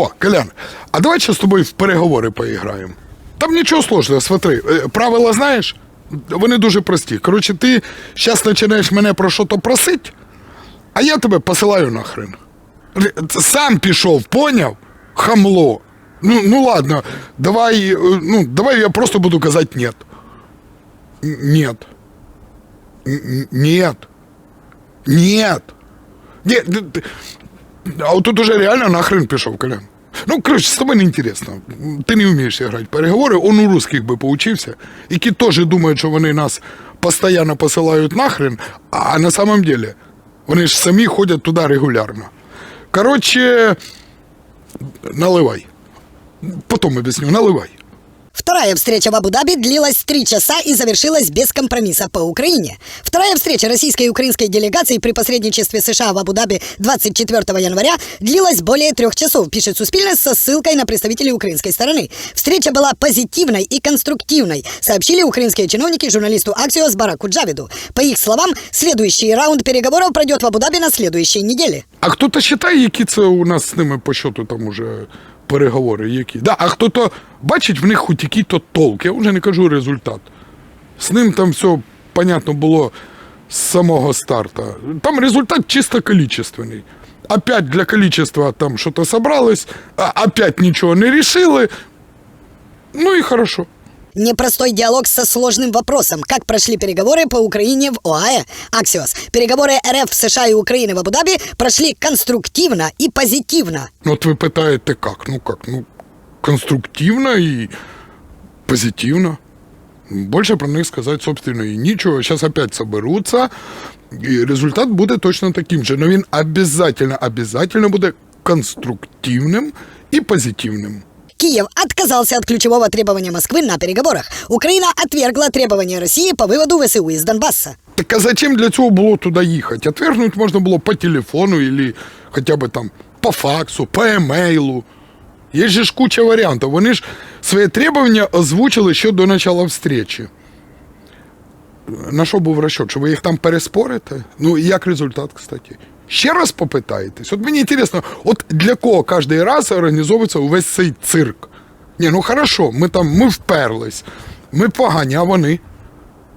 О, Колян, а давай ще з тобою в переговори поіграємо. Там нічого сложного, смотри. е, Правила знаєш? Вони дуже прості. Коротше, ти зараз починаєш мене про що-то просити, а я тебе посилаю нахрен. Сам пішов, поняв? Хамло. Ну, ну ладно, давай, е, ну, давай я просто буду казати нет. Нет. Нет. Нет. Нет. А тут уже реально нахрен пішов, Колян. Ну, короче, з тобою не інтересно. Ти не вмієш грати переговори, он у русских би поучился. які теж думають, що вони нас постійно посилають нахрен, а на самом деле вони ж самі ходять туди регулярно. Коротше, наливай. Потім об'ясню, наливай. Вторая встреча в Абу-Даби длилась три часа и завершилась без компромисса по Украине. Вторая встреча российской и украинской делегаций при посредничестве США в Абу-Даби 24 января длилась более трех часов, пишет Суспильне со ссылкой на представителей украинской стороны. Встреча была позитивной и конструктивной, сообщили украинские чиновники журналисту Аксиос Бараку Джавиду. По их словам, следующий раунд переговоров пройдет в Абу-Даби на следующей неделе. А хто-то вважає, які це у нас з ними по счету там уже переговори, які. Да, а хто-то бачить в них хоч який-то толк. Я вже не кажу результат. З ним там все понятно було з самого старта. Там результат чисто количественний. Опять для количества там что-то собралось, опять нічого не решили. Ну і хорошо. Непростой диалог со сложным вопросом. Как прошли переговоры по Украине в ОАЭ? Аксиос. Переговоры РФ, США и Украины в Абу-Даби прошли конструктивно и позитивно. Ну, от ви питаєте, як? Ну як? Ну, конструктивно і позитивно. Больше про них сказать, собственно, и ничего. Сейчас опять соберутся, и результат будет точно таким же. Но він обязательно, обязательно буде конструктивним і позитивним. Киев отказался от ключевого требования Москвы на переговорах. Украина отвергла требования России по выводу ВСУ из Донбасса. Так а зачем для цього було туди їхати? Отвергнуть можна було по телефону или хоча б там по факсу, по емейлу. Є же ж куча варіантів. Вони ж свої требування озвучили ще до начала встречі. На що був розчет? Що ви їх там переспорите? Ну, і як результат, кстати? Ще раз попитаєтесь. От мені цікаво, от для кого кожен раз організовується увесь цей цирк? Ні, ну хорошо, ми там ми вперлись, ми погані, а вони.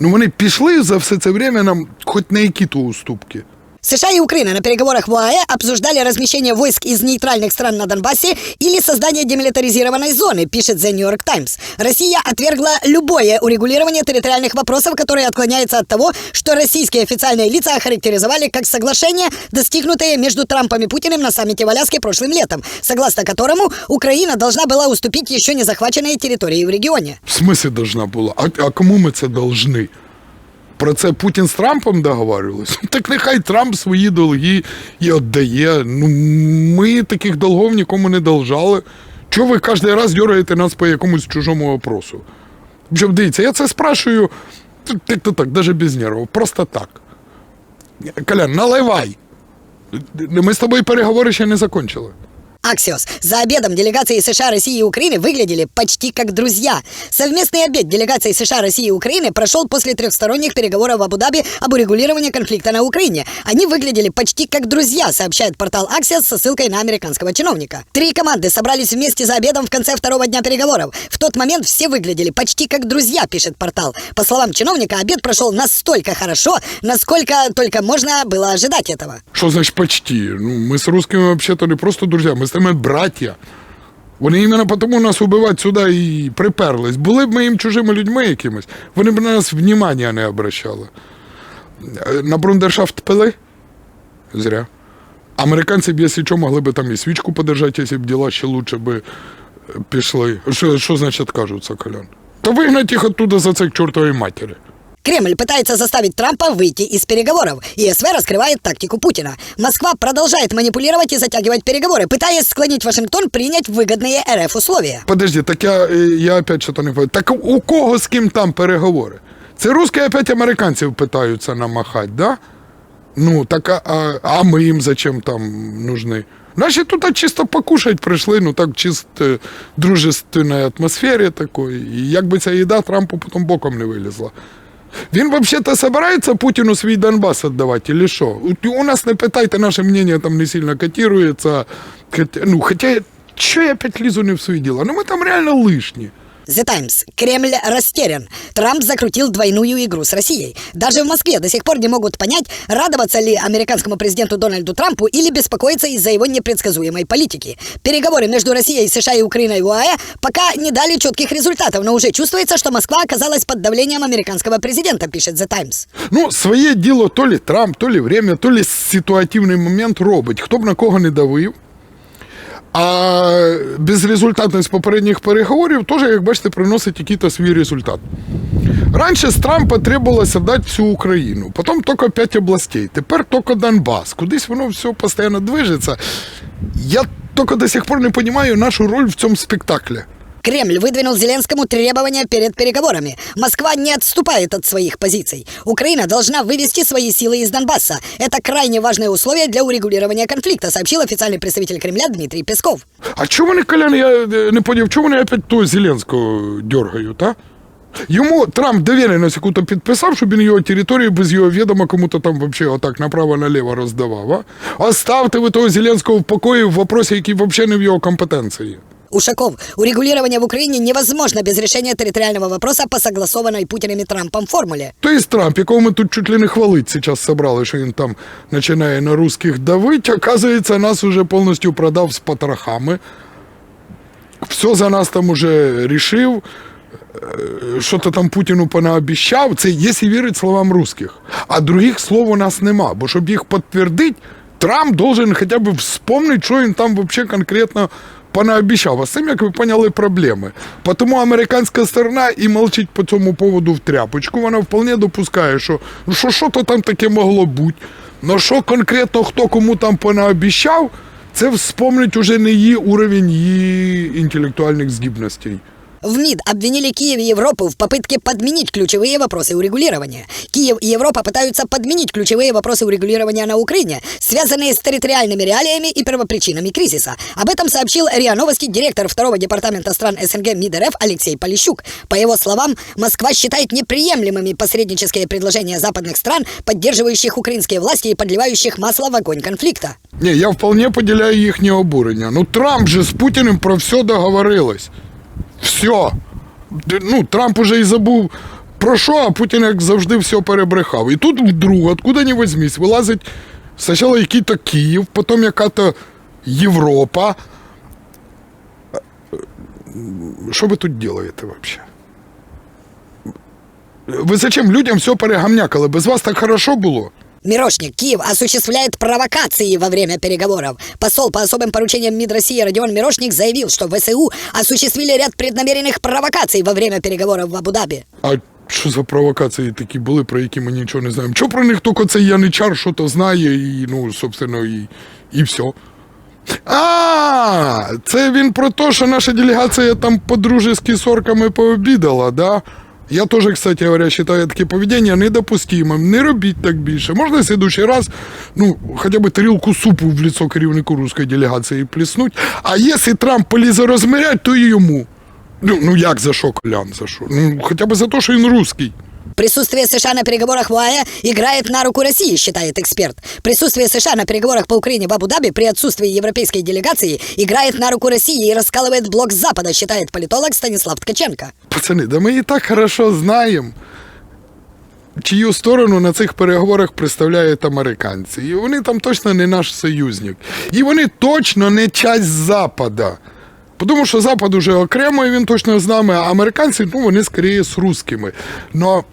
Ну вони пішли за все це время нам хоч на які то уступки. США и Украина на переговорах в ОАЭ обсуждали размещение войск из нейтральных стран на Донбассе или создание демилитаризированной зоны, пишет The New York Times. Россия отвергла любое урегулирование территориальных вопросов, которое отклоняется от того, что российские официальные лица охарактеризовали как соглашение, достигнутое между Трампом и Путиным на саммите в Аляске прошлым летом, согласно которому Украина должна была уступить еще не захваченные территории в регионе. В смысле должна була? А, а кому ми це должны? Про це Путін з Трампом договарювалися? Так нехай Трамп свої долги і віддає. Ну, ми таких долгов нікому не должали. Чого ви кожен раз дергаєте нас по якомусь чужому вопросу? Щоб дивіться, я це спрашую так-то так, навіть без нервів, просто так. Колян, наливай. Ми з тобою переговори ще не закончили. Аксиос. За обедом делегации США, России и Украины выглядели почти как друзья. Совместный обед делегаций США, России и Украины прошел после трехсторонних переговоров в Абу-Даби об урегулировании конфликта на Украине. Они выглядели почти как друзья, сообщает портал Аксиос со ссылкой на американского чиновника. Три команды собрались вместе за обедом в конце второго дня переговоров. В тот момент все выглядели почти как друзья, пишет портал. По словам чиновника, обед прошел настолько хорошо, насколько только можно было ожидать этого. Що значить почти? Ну, ми з русскими взагалі не просто друзі, ми з ними браття. Вони іменно тому нас убивати сюди і приперлись. Були б ми їм чужими людьми якимось, вони б на нас внимання не обращали. Е, На брундершафт пили? Зря. Американці б, якщо що, могли б там і свічку подержати, якщо б діла ще лучше би е, пішли. Що, значить кажуться, Колян? Та вигнать їх оттуда за це к чортовій матері. Кремль пытается заставить Трампа выйти из переговоров, и СВ раскрывает тактику Путина. Москва продолжает манипулировать и затягивать переговоры, пытаясь склонить Вашингтон принять выгодные РФ условия. Подожди, так я, е, я опять що-то не пам'ятаю. Так у кого з ким там переговори? Це русські опять американців питаються намахати, да? Ну, так а, а, а ми їм зачем там нужны? Наші тут чисто покушать прийшли, ну так чисто дружественної атмосфері такої. І якби ця їда Трампу потім боком не вилізла. Він взагалі-то собирається Путіну свій Донбас віддавати, или що? У- нас не питайте, наше мнення там не сильно котирується. Ну, хоча що я опять лізу не в свої діла? Ну ми там реально лишні. The Times. Кремль растерян. Трамп закрутил двойную игру с Россией. Даже в Москве до сих пор не могут понять, радоваться ли американскому президенту Дональду Трампу или беспокоиться из-за его непредсказуемой политики. Переговоры между Россией, США и Украиной в ОАЭ пока не дали четких результатов, но уже чувствуется, что Москва оказалась под давлением американского президента, пишет The Times. Ну, своє діло то лі Трамп, то лі время, то лі ситуативний момент робить. Хто б на кого не давив. А безрезультатність попередніх переговорів теж, як бачите, приносить якийсь свій результат. Раніше з Трампа требувалося дати всю Україну, потім тільки 5 областей, тепер тільки Донбас. Кудись воно все постійно движеться. Я тільки до сих пор не розумію нашу роль в цьому спектаклі. Кремль выдвинул Зеленскому требования перед переговорами. Москва не отступает от своих позиций. Украина должна вывести свои силы из Донбасса. Это крайне важное условие для урегулирования конфликта, сообщил официальный представитель Кремля Дмитрий Песков. А чого вони, Колян, я е, не поняв, чого вони опять того Зеленського дергають, а? Йому Трамп довіреність яку-то підписав, щоб він його територію без його відома кому-то там вообще отак направо-наліво роздавав, а? Оставте ви того Зеленського в покої в вопросі, який взагалі не в його компетенції. Ушаков. Урегулирование в Украине невозможно без решения территориального вопроса по согласованной Путиным и Трампом формуле. То есть Трамп, якого ми тут чуть ли не хвалить зараз собрали, що він там починає на русських давить, оказується, нас уже повністю продав з потрохами. Все за нас там уже рішив. Е, Що-то там Путіну понаобіщав. Це якщо вірить словам русських. А других слов у нас нема. Бо щоб їх підтвердити, Трамп должен хоча б вспомнити, що він там взагалі конкретно понаобіщав. А з цим, як ви поняли, проблеми. Тому американська сторона і мовчить по цьому поводу в тряпочку. Вона вполне допускає, що ну, що, що то там таке могло бути. Ну що конкретно хто кому там понаобіщав, це вспомнить уже не її уровень її інтелектуальних здібностей. В МИД обвинили Киев и Европу в попытке подменить ключевые вопросы урегулирования. Киев и Европа пытаются подменить ключевые вопросы урегулирования на Украине, связанные с территориальными реалиями и первопричинами кризиса. Об этом сообщил РИА Новости директор второго департамента стран СНГ МИД РФ Алексей Полищук. По его словам, Москва считает неприемлемыми посреднические предложения западных стран, поддерживающих украинские власти и подливающих масло в огонь конфликта. Ні, я вполне поділяю їхнє обурення. Ну Трамп же з Путіним про все договорились. Все. Ну, Трамп уже і забув про що, а Путін, як завжди, все перебрехав. І тут вдруг, откуда не возьмись, вилазить спочатку який-то Київ, потім яка-то Європа. Що ви тут робите вообще? Ви зачем людям все перегамнякали? Без вас так хорошо було? Мирошник, Киев осуществляет провокации во время переговоров. Посол по особым поручениям МИД России Родион Мирошник заявил, что ВСУ осуществили ряд преднамеренных провокаций во время переговоров в Абу-Даби. А що за провокації такі були, про які ми нічого не знаємо? Чого про них тільки цей яничар що то знає, і, ну, собственно, і, і все. А, це він про те, що наша делегація там по-дружески з орками пообідала, да? Я тоже, кстати говоря, считаю таке поведення недопустимым. Не робіть так більше. Можна в следующий раз, ну, хотя бы тарілку супу в лицо керівнику русской делегації плеснуть. А якщо Трамп полізе розмірять, то і йому. Ну, ну як за що, Колян, за що? Ну, хоча б за те, що він русський. Присутствие США на переговорах в ОАЭ играет на руку России, считает эксперт. Присутствие США на переговорах по Украине в Абу-Даби при отсутствии европейской делегации играет на руку России и раскалывает блок Запада, считает политолог Станислав Ткаченко. Пацани, да ми і так хорошо знаємо, чию сторону на цих переговорах представляють американці. І вони там точно не наш союзник. І вони точно не часть Запада. Тому що Запад уже окремо, і він точно з нами, а американці, ну, вони скоріше з русскими. Но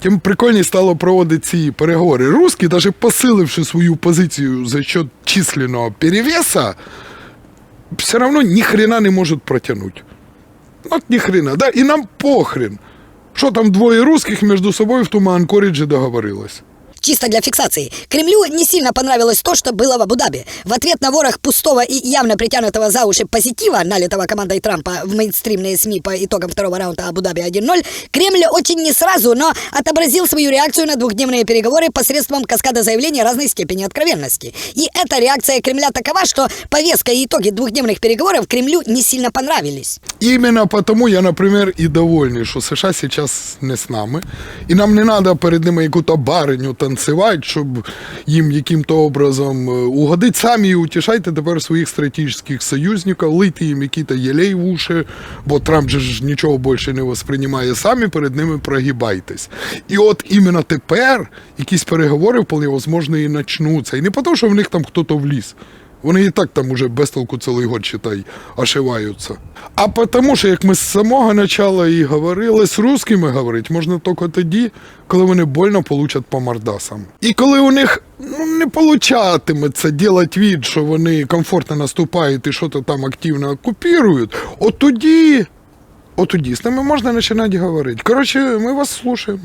тим прикольніше стало проводити ці переговори. Русські, навіть посиливши свою позицію за счет численного перевеса, все одно ни хрена не можуть протягнути. От ни хрена, да? І нам похрен. Що там двоє русських між собою в тому Анкоріджі договорилось. Чисто для фиксации. Кремлю не сильно понравилось то, что было в Абу-Даби. В ответ на ворох пустого и явно притянутого за уши позитива, налитого командой Трампа в мейнстримные СМИ по итогам второго раунда Абу-Даби 1-0, Кремль очень не сразу, но отобразил свою реакцию на двухдневные переговоры посредством каскада заявлений разной степени откровенности. И эта реакция Кремля такова, что повестка и итоги двухдневных переговоров Кремлю не сильно понравились. Іменно тому я, наприклад, і довольний, що США зараз не з нами, і нам не треба перед ними яку-то бариню танцювати, танцювати, щоб їм яким-то образом е, угодити. Самі утішайте тепер своїх стратегічних союзників, лити їм який-то єлей в уші, бо Трамп же ж нічого більше не восприймає. Самі перед ними прогибайтесь. І от іменно тепер якісь переговори вполне можливо, і почнуться. І не тому, що в них там хтось вліз. Вони і так там уже без толку цілий год, считай, ошиваються. А тому, що як ми з самого початку і говорили, з русскими говорити можна тільки тоді, коли вони больно получать по мордасам. І коли у них ну, не получатиметься робити від, що вони комфортно наступають і щось там активно окупують, от тоді, от тоді з ними можна починати говорити. Коротше, ми вас слухаємо.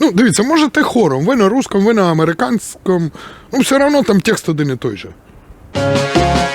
Ну, дивіться, можете хором, ви на русском, ви на американському, ну все одно там текст один і той же. Música